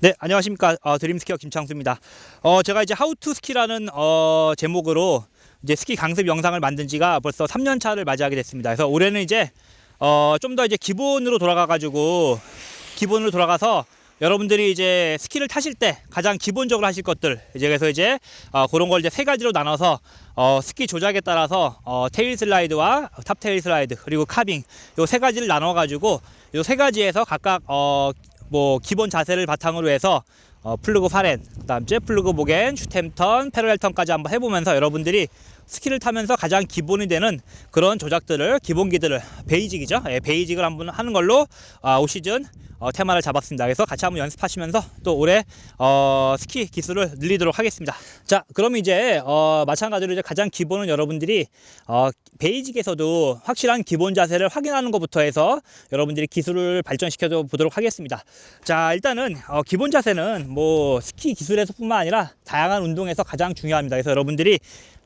네, 안녕하십니까. 어, 드림스키어 김창수입니다. 어, 제가 이제 하우투 스키라는 어, 제목으로 이제 스키 강습 영상을 만든 지가 벌써 3년 차를 맞이하게 됐습니다. 그래서 올해는 이제 어, 좀 더 이제 기본으로 돌아가 가지고 기본으로 돌아가서 여러분들이 이제 스키를 타실 때 가장 기본적으로 하실 것들 이제 그래서 이제 어, 그런 걸 이제 세 가지로 나눠서 어, 스키 조작에 따라서 어, 테일 슬라이드와 탑 테일 슬라이드 그리고 카빙 요 세 가지를 나눠 가지고 요 세 가지에서 각각 어, 뭐 기본 자세를 바탕으로 해서 어, 플루그 파렌, 그다음 제 플루그 보겐, 슈템턴, 패러렐턴까지 한번 해보면서 여러분들이 스키를 타면서 가장 기본이 되는 그런 조작들을 기본기들을 베이직이죠. 예, 베이직을 한번 하는 걸로 아, 올 시즌 어, 테마를 잡았습니다. 그래서 같이 한번 연습하시면서 또 올해 어, 스키 기술을 늘리도록 하겠습니다. 자, 그럼 이제 어, 마찬가지로 이제 가장 기본은 여러분들이 어, 베이직에서도 확실한 기본 자세를 확인하는 것부터 해서 여러분들이 기술을 발전시켜 보도록 하겠습니다. 자, 일단은 어, 기본 자세는 뭐 스키 기술에서뿐만 아니라 다양한 운동에서 가장 중요합니다. 그래서 여러분들이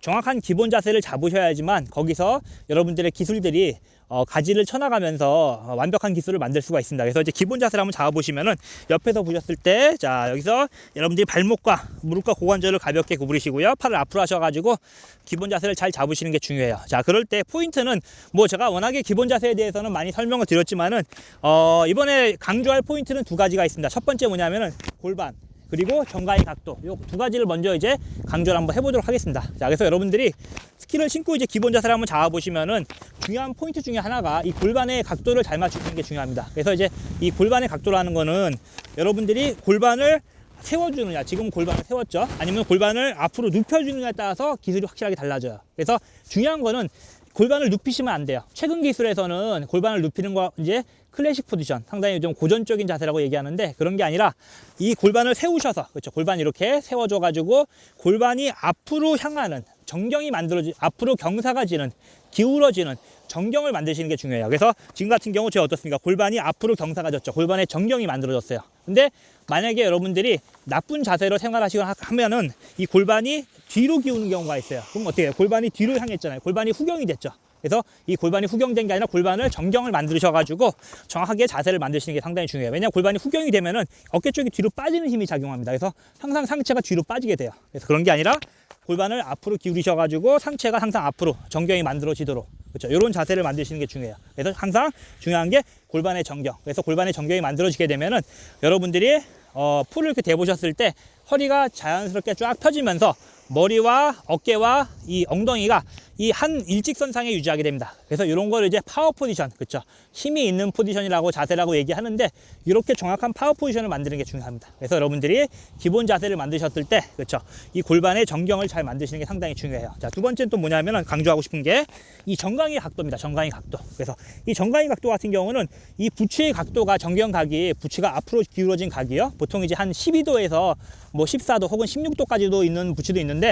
정확한 기본 자세를 잡으셔야지만 거기서 여러분들의 기술들이 어, 가지를 쳐나가면서 어, 완벽한 기술을 만들 수가 있습니다. 그래서 이제 기본 자세를 한번 잡아보시면은 옆에서 보셨을 때, 자, 여기서 여러분들이 발목과 무릎과 고관절을 가볍게 구부리시고요. 팔을 앞으로 하셔가지고 기본 자세를 잘 잡으시는 게 중요해요. 자, 그럴 때 포인트는 뭐 제가 워낙에 기본 자세에 대해서는 많이 설명을 드렸지만은, 어, 이번에 강조할 포인트는 두 가지가 있습니다. 첫 번째 뭐냐면은 골반. 그리고 정가의 각도 요두 가지를 먼저 이제 강조를 한번 해보도록 하겠습니다. 자, 그래서 여러분들이 스키를 신고 이제 기본 자세를 한번 잡아보시면은 중요한 포인트 중에 하나가 이 골반의 각도를 잘 맞추는 게 중요합니다. 그래서 이제 이 골반의 각도라는 거는 여러분들이 골반을 세워주느냐, 지금 골반을 세웠죠? 아니면 골반을 앞으로 눕혀주느냐에 따라서 기술이 확실하게 달라져요. 그래서 중요한 거는 골반을 눕히시면 안 돼요. 최근 기술에서는 골반을 눕히는 거 이제 클래식 포지션, 상당히 좀 고전적인 자세라고 얘기하는데 그런 게 아니라 이 골반을 세우셔서 그렇죠. 골반 이렇게 세워줘 가지고 골반이 앞으로 향하는 정경이 만들어지 앞으로 경사가 지는 기울어지는 정경을 만드시는 게 중요해요. 그래서 지금 같은 경우 제가 어떻습니까? 골반이 앞으로 경사가 졌죠. 골반의 정경이 만들어졌어요. 근데 만약에 여러분들이 나쁜 자세로 생활하시거나 하면은 이 골반이 뒤로 기우는 경우가 있어요. 그럼 어떻게 해요? 골반이 뒤로 향했잖아요. 골반이 후경이 됐죠. 그래서 이 골반이 후경된 게 아니라 골반을 정경을 만드셔가지고 정확하게 자세를 만드시는 게 상당히 중요해요. 왜냐하면 골반이 후경이 되면은 어깨 쪽이 뒤로 빠지는 힘이 작용합니다. 그래서 항상 상체가 뒤로 빠지게 돼요. 그래서 그런 게 아니라 골반을 앞으로 기울이셔가지고 상체가 항상 앞으로 정경이 만들어지도록 그렇죠. 이런 자세를 만드시는 게 중요해요. 그래서 항상 중요한 게 골반의 정경. 그래서 골반의 정경이 만들어지게 되면은 여러분들이 어, 풀을 이렇게 대보셨을 때 허리가 자연스럽게 쫙 펴지면서 머리와 어깨와 이 엉덩이가 이 한 일직선상에 유지하게 됩니다. 그래서 이런 걸 이제 파워 포지션, 그렇죠? 힘이 있는 포지션이라고 자세라고 얘기하는데 이렇게 정확한 파워 포지션을 만드는 게 중요합니다. 그래서 여러분들이 기본 자세를 만드셨을 때, 그렇죠? 이 골반의 정경을 잘 만드시는 게 상당히 중요해요. 자, 두 번째는 또 뭐냐면은 강조하고 싶은 게 이 정강이 각도입니다. 정강이 각도. 그래서 이 정강이 각도 같은 경우는 이 부츠의 각도가 정경 각이 부츠가 앞으로 기울어진 각이요. 보통 이제 한 12도에서 뭐 14도 혹은 16도까지도 있는 부츠도 있는데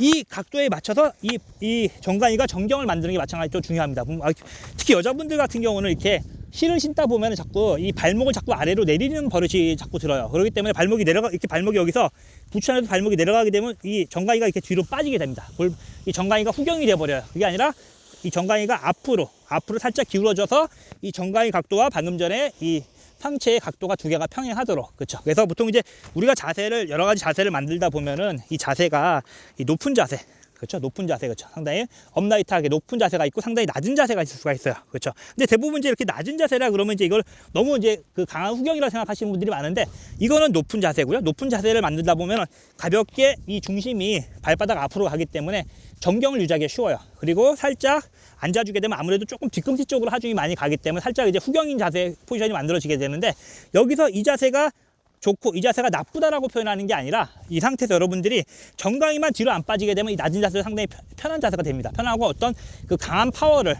이 각도에 맞춰서 이, 이 정강이가 정경을 만드는 게 마찬가지로 중요합니다. 음, 아, 특히 여자분들 같은 경우는 이렇게 실을 신다 보면 자꾸 이 발목을 자꾸 아래로 내리는 버릇이 자꾸 들어요. 그렇기 때문에 발목이 내려가 이렇게 발목이 여기서 부츠 안에서 발목이 내려가게 되면 이 정강이가 이렇게 뒤로 빠지게 됩니다. 골- 이 정강이가 후경이 돼 버려요. 그게 아니라 이 정강이가 앞으로 앞으로 살짝 기울어져서 이 정강이 각도와 방금 전에 이 상체의 각도가 두 개가 평행하도록 그렇죠. 그래서 보통 이제 우리가 자세를 여러 가지 자세를 만들다 보면은 이 자세가 이 높은 자세 그렇죠. 높은 자세, 그렇죠. 상당히 업라이트하게 높은 자세가 있고 상당히 낮은 자세가 있을 수가 있어요. 그렇죠. 근데 대부분 이제 이렇게 낮은 자세라 그러면 이제 이걸 너무 이제 그 강한 후경이라 생각하시는 분들이 많은데 이거는 높은 자세고요. 높은 자세를 만들다 보면 가볍게 이 중심이 발바닥 앞으로 가기 때문에 정경을 유지하기 쉬워요. 그리고 살짝 앉아주게 되면 아무래도 조금 뒤꿈치 쪽으로 하중이 많이 가기 때문에 살짝 이제 후경인 자세 포지션이 만들어지게 되는데 여기서 이 자세가 좋고 이 자세가 나쁘다라고 표현하는 게 아니라 이 상태에서 여러분들이 정강이만 뒤로 안 빠지게 되면 이 낮은 자세가 상당히 편- 편한 자세가 됩니다. 편하고 어떤 그 강한 파워를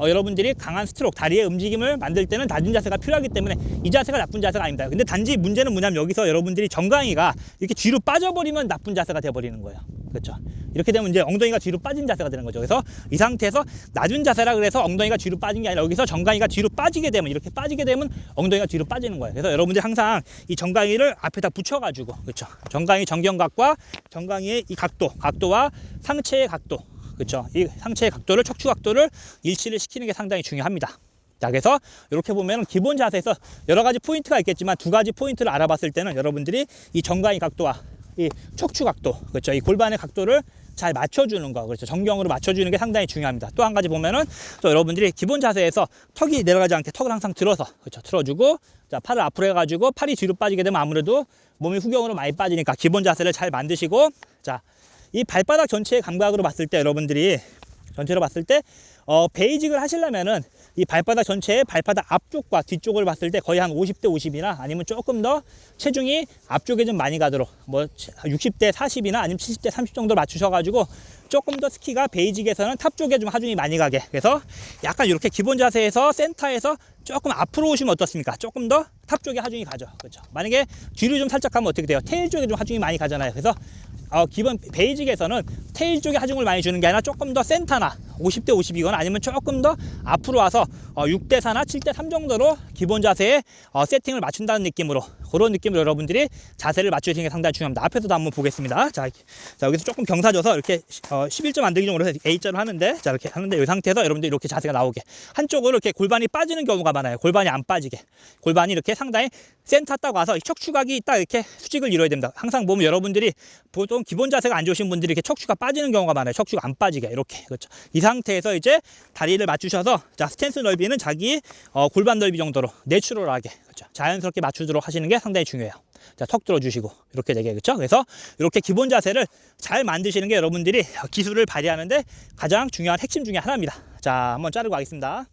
어, 여러분들이 강한 스트로크, 다리의 움직임을 만들 때는 낮은 자세가 필요하기 때문에 이 자세가 나쁜 자세가 아닙니다. 근데 단지 문제는 뭐냐면 여기서 여러분들이 정강이가 이렇게 뒤로 빠져버리면 나쁜 자세가 돼버리는 거예요. 그렇죠. 이렇게 되면 이제 엉덩이가 뒤로 빠진 자세가 되는 거죠. 그래서 이 상태에서 낮은 자세라 그래서 엉덩이가 뒤로 빠진 게 아니라 여기서 정강이가 뒤로 빠지게 되면 이렇게 빠지게 되면 엉덩이가 뒤로 빠지는 거예요. 그래서 여러분들이 항상 이 정강이를 앞에다 붙여가지고 그렇죠. 정강이 정경각과 정강이의 이 각도, 각도와 상체의 각도 그렇죠. 이 상체의 각도를 척추 각도를 일치를 시키는 게 상당히 중요합니다. 자, 그래서 이렇게 보면 기본 자세에서 여러 가지 포인트가 있겠지만 두 가지 포인트를 알아봤을 때는 여러분들이 이 정강이 각도와 이 척추 각도, 그렇죠. 이 골반의 각도를 잘 맞춰주는 거, 그렇죠. 정경으로 맞춰주는 게 상당히 중요합니다. 또 한 가지 보면은 또 여러분들이 기본 자세에서 턱이 내려가지 않게 턱을 항상 들어서, 그렇죠. 틀어주고, 자, 팔을 앞으로 해가지고 팔이 뒤로 빠지게 되면 아무래도 몸이 후경으로 많이 빠지니까 기본 자세를 잘 만드시고, 자, 이 발바닥 전체의 감각으로 봤을 때 여러분들이 전체로 봤을 때 어, 베이직을 하시려면은 이 발바닥 전체의 발바닥 앞쪽과 뒤쪽을 봤을 때 거의 한 50대 50이나 아니면 조금 더 체중이 앞쪽에 좀 많이 가도록 뭐 60대 40이나 아니면 70대 30 정도 맞추셔가지고 조금 더 스키가 베이직에서는 탑 쪽에 좀 하중이 많이 가게 그래서 약간 이렇게 기본 자세에서 센터에서 조금 앞으로 오시면 어떻습니까? 조금 더 탑 쪽에 하중이 가죠. 그렇죠. 만약에 뒤로 좀 살짝 가면 어떻게 돼요? 테일 쪽에 좀 하중이 많이 가잖아요. 그래서 어, 기본 베이직에서는 테일 쪽에 하중을 많이 주는 게 아니라 조금 더 센터나 50대 50이거나 아니면 조금 더 앞으로 와서 어, 6대 4나 7대 3 정도로 기본 자세에 어, 세팅을 맞춘다는 느낌으로 그런 느낌으로 여러분들이 자세를 맞추시는 게 상당히 중요합니다. 앞에서도 한번 보겠습니다. 자, 자 여기서 조금 경사져서 이렇게 어, 11점 만들기 정도로 해서 A자를 하는데 자 이렇게 하는데 이 상태에서 여러분들 이렇게 자세가 나오게 한쪽으로 이렇게 골반이 빠지는 경우가 많아요. 골반이 안 빠지게 골반이 이렇게 상당히 센터 딱 와서 이 척추각이 딱 이렇게 수직을 이루어야 됩니다. 항상 보면 여러분들이 보통 기본 자세가 안 좋으신 분들이 이렇게 척추가 빠지는 경우가 많아요. 척추가 안 빠지게 이렇게 그렇죠. 이 상태에서 이제 다리를 맞추셔서 자 스탠스 넓이는 자기 어, 골반 넓이 정도로 내추럴하게 그렇죠. 자연스럽게 맞추도록 하시는 게 상당히 중요해요. 자, 턱 들어주시고 이렇게 그렇죠. 그래서 이렇게 기본 자세를 잘 만드시는 게 여러분들이 기술을 발휘하는데 가장 중요한 핵심 중에 하나입니다. 자, 한번 자르고 가겠습니다.